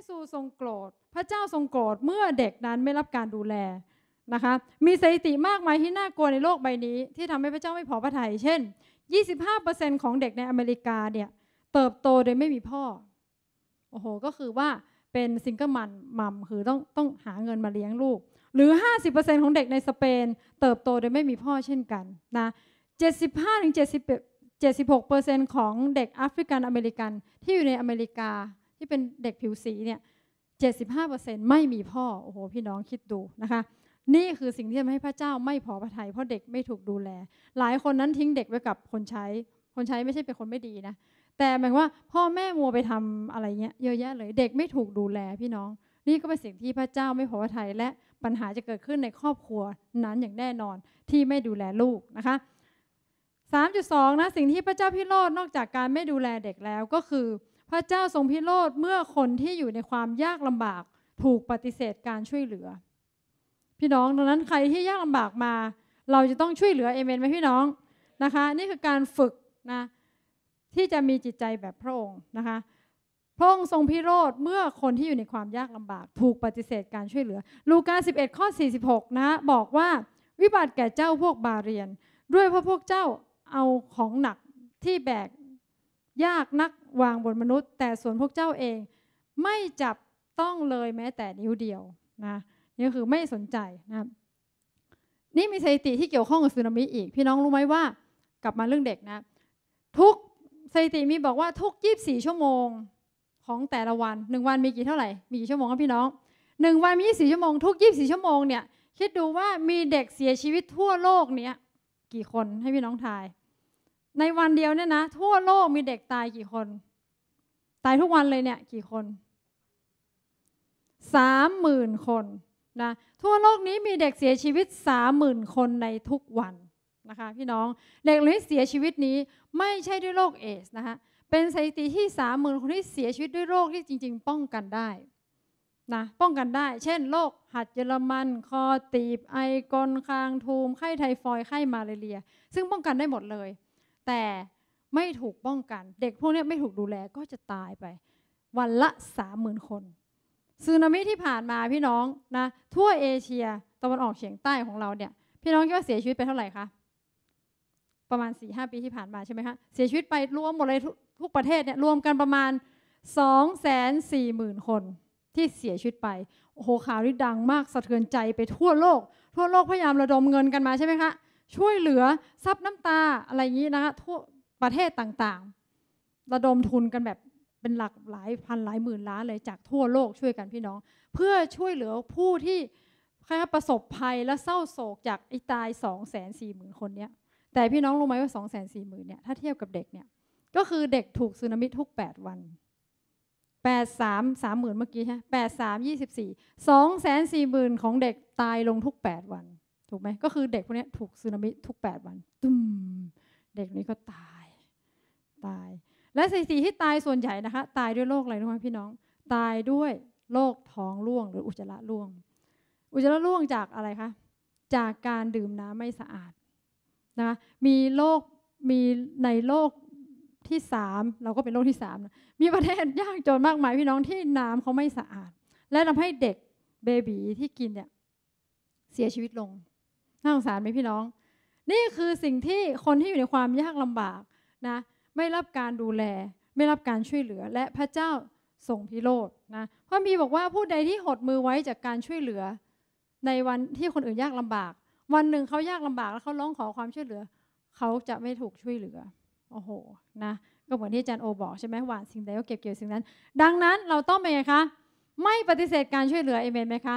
ระเยซูทรงโกรธ พระเจ้าทรงโกรธเมื่อเด็กนั้นไม่รับการดูแลนะคะ มีสถิติมากมายที่น่ากลัวในโลกใบนี้ ที่ทำให้พระเจ้าไม่พอพระทยัยเช่น 25%ของเด็กในอเมริกาเนี่ยเติบโตโดยไม่มีพ่อ โอ้โห ก็คือว่าเป็นซิงเกิลมันมัมคือต้องต้องหาเงินมาเลี้ยงลูก หรือ 50%ของเด็กในสเปน เติบโตโดยไม่มีพ่อเช่นกันนะ 75-76%ของเด็กแอฟริกันอเมริกันที่อยู่ในอเมริกา ที่เป็นเด็กผิวสีเนี่ย75%ไม่มีพ่อโอ้โหพี่น้องคิดดูนะคะ นี่คือสิ่งที่ทำให้พระเจ้าไม่พอพระทัยเพราะเด็กไม่ถูกดูแล หลายคนนั้นทิ้งเด็กไว้กับคนใช้ คนใช้ไม่ใช่เป็นคนไม่ดีนะแต่หมายว่าพ่อแม่มัวไปทำอะไรเงี้ยเยอะแยะเลยเด็กไม่ถูกดูแลพี่น้อง นี่ก็เป็นสิ่งที่พระเจ้าไม่พอพระทัยและปัญหาจะเกิดขึ้นในครอบครัวนั้นอย่างแน่นอนที่ไม่ดูแลลูกนะคะ3.2นะสิ่งที่พระเจ้าพิโรธนอกจากการไม่ดูแลเด็กแล้วก็คือ พระเจ้าทรงพิโรธเมื่อคนที่อยู่ในความยากลำบากถูกปฏิเสธการช่วยเหลือ พี่น้องดังนั้นใครที่ยากลำบากมา เราจะต้องช่วยเหลือเอเมนไหมพี่น้องนะคะ นี่คือการฝึกนะที่จะมีจิตใจแบบพระองค์นะคะพระองค์ทรงพิโรธเมื่อคนที่อยู่ในความยากลำบาก ถูกปฏิเสธการช่วยเหลือ ลูกา11 ข้อ 46 นะ บอกว่าวิบัติแก่เจ้าพวกบาเรียน ด้วยเพราะพวกเจ้าเอาของหนักที่แบกยากนัก วางบนมนุษย์ แต่ส่วนพวกเจ้าเองไม่จับต้องเลยแม้แต่นิ้วเดียวนะนี่คือไม่สนใจนะนี่มีสถิติที่เกี่ยวข้องกับสึนามิอีก พี่น้องรู้ไหมว่ากลับมาเรื่องเด็กนะ ทุกสถิติมีบอกว่าทุก 24 ชั่วโมงของแต่ละวันหนึ่งวันมีกี่เท่าไหร่ มีกี่ชั่วโมงครับพี่น้องหนึ่งวันมี24ชั่วโมงทุก 24 ชั่วโมงเนี่ยคิดดูว่ามีเด็กเสียชีวิตทั่วโลกเนี้ยกี่คนให้พี่น้องทาย ในวันเดียวเนี่ยนะ ทั่วโลกมีเด็กตายกี่คน ตายทุกวันเลยเนี่ย กี่คนสามหมื่นคนนะทั่วโลกนี้มีเด็กเสียชีวิตสามหมื่นคนในทุกวันนะคะพี่น้องเด็กเหล่านี้เสียชีวิตนี้ไม่ใช่ด้วยโรคเอสนะคะเป็นสถิติที่สามหมื่นคนที่เสียชีวิตด้วยโรคที่จริง ๆ ป้องกันได้นะป้องกันได้ เช่นโรคหัดเยอรมัน คอตีบ ไอกลคางทูมไข้ไทฟอยไข้มาเรีย ซึ่งป้องกันได้หมดเลย แต่ไม่ถูกป้องกัน เด็กพวกนี้ไม่ถูกดูแลก็จะตายไป วันละสามหมื่นคนซึนามิที่ผ่านมาพี่น้องนะทั่วเอเชียตะวันออกเฉียงใต้ของเราเนี่ยพี่น้องคิดว่าเสียชีวิตไปเท่าไหร่คะประมาณ4ี่ห้าปีที่ผ่านมาใช่ไหมคะเสียชีวิตไปรวมหมดเลยทุกประเทศเนี่ยรวมกันประมาณ2องแสนสี่หมื่นคนที่เสียชีวิตไปโอ้โหข่าวนี้ดังมากสะเทือนใจไปทั่วโลก ทั่วโลกพยายามระดมเงินกันมาใช่ไหมคะ ช่วยเหลือซับน้ำตาอะไรอย่างนี้นะคะทั่วประเทศต่างๆ ระดมทุนกันแบบเป็นหลักหลายพันหลายหมื่นล้านเลยจากทั่วโลกช่วยกันพี่น้อง เพื่อช่วยเหลือผู้ที่ประสบภัยและเศร้าโศกจากไอ้ตายสองแสนสี่หมื่นคนเนี้ยแต่พี่น้องรู้ไหมว่าสองแสนสี่หมื่นเนี่ยถ้าเทียบกับเด็กเนี่ยก็คือเด็กถูกสึนามิทุกแปดวันแปดสามสามหมื่นเมื่อกี้ใช่แปดสามยี่สิบสี่สองแสนสี่หมื่นของเด็กตายลงทุกแปดวัน ถูกไหมก็คือเด็กพวกนี้ถูกสึนามิทุกแปดวันตุ้มเด็กนี้ก็ตายตาย และสถิติที่ตายส่วนใหญ่นะคะ ตายด้วยโรคอะไรรู้ไหมพี่น้อง ตายด้วยโรคท้องร่วง หรืออุจจาระร่วง อุจจาระร่วงจากอะไรคะจากการดื่มน้ำไม่สะอาดนะคะมีโรคมีในโลกที่สามเราก็เป็นโรคที่สามนะมีประเทศยากจนมากมายพี่น้องที่น้ำเขาไม่สะอาด และทำให้เด็กเบบีที่กินเนี่ยเสียชีวิตลง น่าสงสารไหมพี่น้อง นี่คือสิ่งที่คนที่อยู่ในความยากลำบากนะไม่รับการดูแล ไม่รับการช่วยเหลือ และพระเจ้าส่งพิโรธนะพระมีบอกว่าผู้ใดที่หดมือไว้จากการช่วยเหลือ ในวันที่คนอื่นยากลำบาก วันหนึ่งเขายากลำบากแล้วเขาร้องขอความช่วยเหลือ เขาจะไม่ถูกช่วยเหลือโอ้โหนะก็เหมือนที่อาจารย์โอบอกใช่ไหมหวานสิ่งใดก็เก็บเกี่ยวสิ่งนั้น ดังนั้นเราต้องเป็นไงคะ ไม่ปฏิเสธการช่วยเหลือเอเมนไหมคะ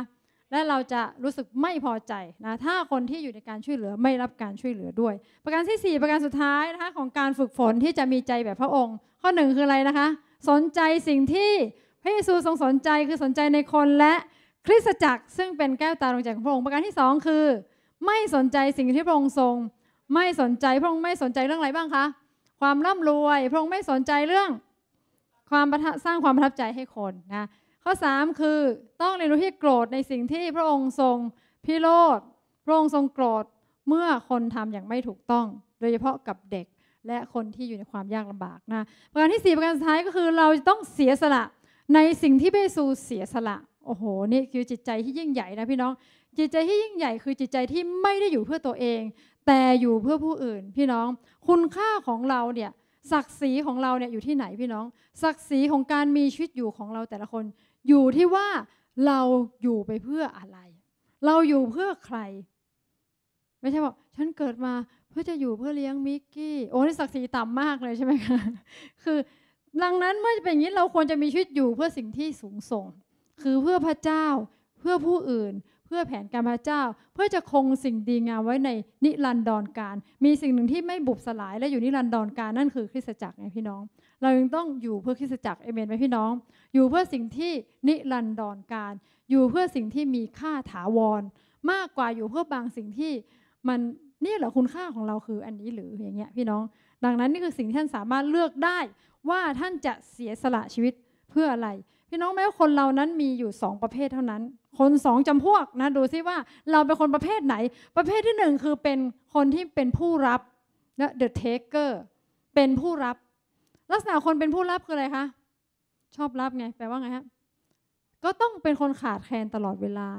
และเราจะรู้สึกไม่พอใจนะถ้าคนที่อยู่ในการช่วยเหลือไม่รับการช่วยเหลือด้วย ประการที่ 4 ประการสุดท้ายนะคะของการฝึกฝนที่จะมีใจแบบพระองค์ ข้อหนึ่งคืออะไรนะคะ สนใจสิ่งที่พระเยซูทรงสนใจคือสนใจในคนและคริสตจักรซึ่งเป็นแก้วตาดวงใจของพระองค์ประการที่ 2 คือ ไม่สนใจสิ่งที่พระองค์ทรง ไม่สนใจพระองค์ไม่สนใจเรื่องอะไรบ้างคะความร่ำรวย พระองค์ไม่สนใจเรื่องความสร้างความประทับใจให้คนนะ ข้อ 3 คือต้องเรียนรู้ที่โกรธในสิ่งที่พระองค์ทรงพิโรธพระองค์ทรงโกรธเมื่อคนทำอย่างไม่ถูกต้อง โดยเฉพาะกับเด็กและคนที่อยู่ในความยากลำบากนะประการที่ 4 ประการสุดท้ายก็คือเราจะต้องเสียสละในสิ่งที่เยซูเสียสละโอ้โหนี่คือจิตใจที่ยิ่งใหญ่นะพี่น้อง จิตใจที่ยิ่งใหญ่คือจิตใจที่ไม่ได้อยู่เพื่อตัวเอง แต่อยู่เพื่อผู้อื่นพี่น้อง คุณค่าของเราเนี่ย ศักดิ์ศรีของเราเนี่ยอยู่ที่ไหนพี่น้อง ศักดิ์ศรีของการมีชีวิตอยู่ของเราแต่ละคน อยู่ที่ว่าเราอยู่ไปเพื่ออะไร เราอยู่เพื่อใคร ไม่ใช่บอกฉันเกิดมาเพื่อจะอยู่เพื่อเลี้ยงมิกกี้โอ้นี่ศักดิ์ศรีต่ำมากเลยใช่ไหมคะคือดังนั้นเมื่อเป็นอย่างนี้เราควรจะมีชีวิตอยู่เพื่อสิ่งที่สูงส่ง คือเพื่อพระเจ้าเพื่อผู้อื่น เพื่อแผนการพระเจ้า เพื่อจะคงสิ่งดีงามไว้ในนิรันดรการ มีสิ่งหนึ่งที่ไม่บุบสลายและอยู่นิรันดรการนั่นคือคริสตจักรไงพี่น้อง เรายังต้องอยู่เพื่อคริสตจักรเอเมนไหมพี่น้อง อยู่เพื่อสิ่งที่นิรันดรการ อยู่เพื่อสิ่งที่มีค่าถาวร มากกว่าอยู่เพื่อบางสิ่งที่มันนี่เหรอคุณค่าของเราคืออันนี้หรืออย่างเงี้ยพี่น้อง ดังนั้นนี่คือสิ่งที่ท่านสามารถเลือกได้ว่าท่านจะเสียสละชีวิตเพื่ออะไร พี่น้องแม้ว่าคนเรานั้นมีอยู่สองประเภทเท่านั้น คนสองจำพวกนะดูซิว่าเราเป็นคนประเภทไหน ประเภทที่หนึ่งคือเป็นคนที่เป็นผู้รับนะ the taker เป็นผู้รับ ลักษณะคนเป็นผู้รับคืออะไรคะชอบรับไงแปลว่าไงฮะก็ต้องเป็นคนขาดแคลนตลอดเวลา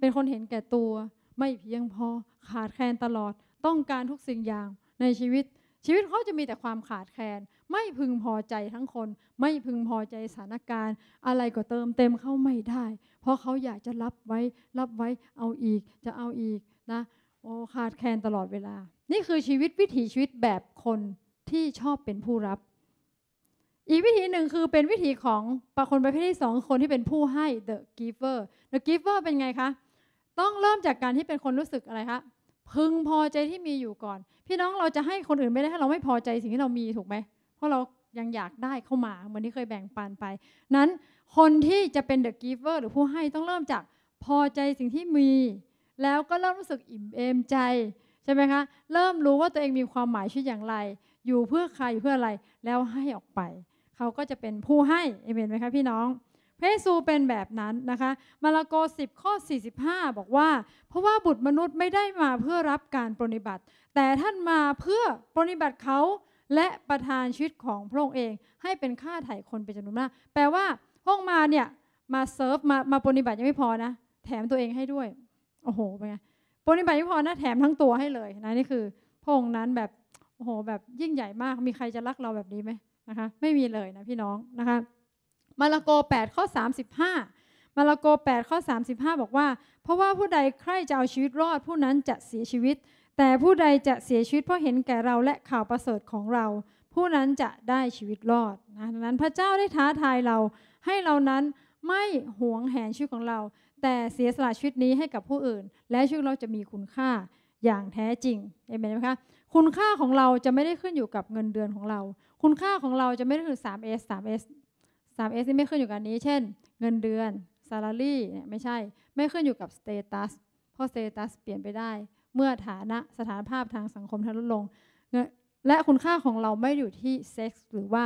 เป็นคนเห็นแก่ตัว ไม่เพียงพอขาดแคลนตลอดต้องการทุกสิ่งอย่างในชีวิต ชีวิตเขาจะมีแต่ความขาดแคลน ไม่พึงพอใจทั้งคน ไม่พึงพอใจสถานการณ์ อะไรก็เติมเต็มเข้าไม่ได้ เพราะเขาอยากจะรับไว้ รับไว้ เอาอีก จะเอาอีกนะ โอ้ขาดแคลนตลอดเวลา นี่คือชีวิตวิถีชีวิตแบบคนที่ชอบเป็นผู้รับ อีกวิธีหนึ่งคือเป็นวิธีของประคนประเภทที่สองคนที่เป็นผู้ให้ the giver the giver เป็นไงคะ ต้องเริ่มจากการที่เป็นคนรู้สึกอะไรคะ พึงพอใจที่มีอยู่ก่อน พี่น้องเราจะให้คนอื่นไม่ได้ถ้าเราไม่พอใจสิ่งที่เรามีถูกไหม เพราะเรายังอยากได้เข้ามาเหมือนที่เคยแบ่งปันไป นั้นคนที่จะเป็น the giver หรือผู้ให้ต้องเริ่มจากพอใจสิ่งที่มี แล้วก็เริ่มรู้สึกอิ่มเอมใจใช่ไหมคะ เริ่มรู้ว่าตัวเองมีความหมายชีวิตอย่างไร อยู่เพื่อใครอยู่เพื่ออะไรแล้วให้ออกไป เขาก็จะเป็นผู้ให้เอเมนไหมคะพี่น้อง พระเยซูเป็นแบบนั้นนะคะมาระโก 10 ข้อ 45 บอกว่า เพราะว่าบุตรมนุษย์ไม่ได้มาเพื่อรับการปรนิบัติ แต่ท่านมาเพื่อปรนิบัติเขาและประทานชีวิตของพระองค์เอง ให้เป็นค่าไถ่คนเป็นจำนวนมากแปลว่าพระองค์มาเนี่ยมาเซิร์ฟมามาปรนิบัติยังไม่พอนะ แถมตัวเองให้ด้วยโอ้โหเป็นไงปรนิบัติยังไม่พอนะแถมทั้งตัวให้เลยนะนี่คือพระองค์นั้นแบบโอ้โหแบบยิ่งใหญ่มากมีใครจะรักเราแบบนี้ไหมนะคะ ไม่มีเลยนะพี่น้องนะคะ มาระโก 8 ข้อ 35 มาระโก 8 ข้อ 35 บอกว่า เพราะว่าผู้ใดใครจะเอาชีวิตรอดผู้นั้นจะเสียชีวิต แต่ผู้ใดจะเสียชีวิตเพราะเห็นแก่เราและข่าวประเสริฐของเรา ผู้นั้นจะได้ชีวิตรอดนะดังนั้นพระเจ้าได้ท้าทายเรา ให้เรานั้นไม่หวงแหนชีวิตของเรา แต่เสียสละชีวิตนี้ให้กับผู้อื่น และชีวิตเราจะมีคุณค่าอย่างแท้จริงเห็นไหมคะคุณค่าของเราจะไม่ได้ขึ้นอยู่กับเงินเดือนของเรา คุณค่าของเราจะไม่ได้คือ 3S 3S 3S นี่ไม่ขึ้นอยู่กับนี้ เช่น เงินเดือน salary เนี่ยไม่ใช่ ไม่ขึ้นอยู่กับ status เพราะ status เปลี่ยนไปได้ เมื่อฐานะสถานภาพทางสังคมทลดลง และคุณค่าของเราไม่อยู่ที่เซ็กซ์หรือว่า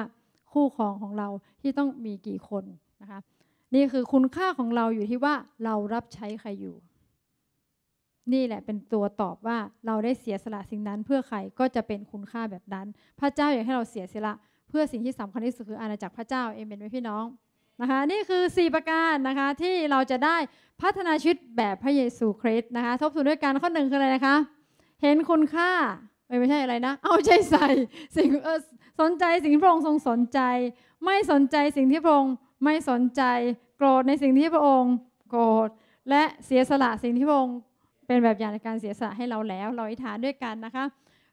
คู่ครองของเราที่ต้องมีกี่คนนะคะนี่คือคุณค่าของเราอยู่ที่ว่าเรารับใช้ใครอยู่ นี่แหละเป็นตัวตอบว่าเราได้เสียสละสิ่งนั้นเพื่อใครก็จะเป็นคุณค่าแบบนั้น พระเจ้าอยากให้เราเสียสละ เพื่อสิ่งที่สำคัญที่สุดคืออาณาจักรพระเจ้าเอเมนไหมพี่น้องนะคะนี่คือ 4 ประการนะคะที่เราจะได้พัฒนาชีวิตแบบพระเยซูคริสต์นะคะ ทบทวนด้วยกันข้อหนึ่งคืออะไรนะคะ เห็นคุณค่าไม่ใช่อะไรนะ เอาใจใส่สิ่งเออสนใจสิ่งที่พระองค์ทรงสนใจ ไม่สนใจสิ่งที่พระองค์ไม่สนใจ โกรธในสิ่งที่พระองค์โกรธและเสียสละสิ่งที่พระองค์เป็นแบบอย่างในการเสียสละให้เราแล้ว เราอธิษฐานด้วยกันนะคะ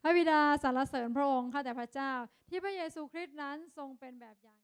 พระบิดาสรรเสริญพระองค์ข้าแต่พระเจ้า ที่พระเยซูคริสต์นั้นทรงเป็นแบบอย่าง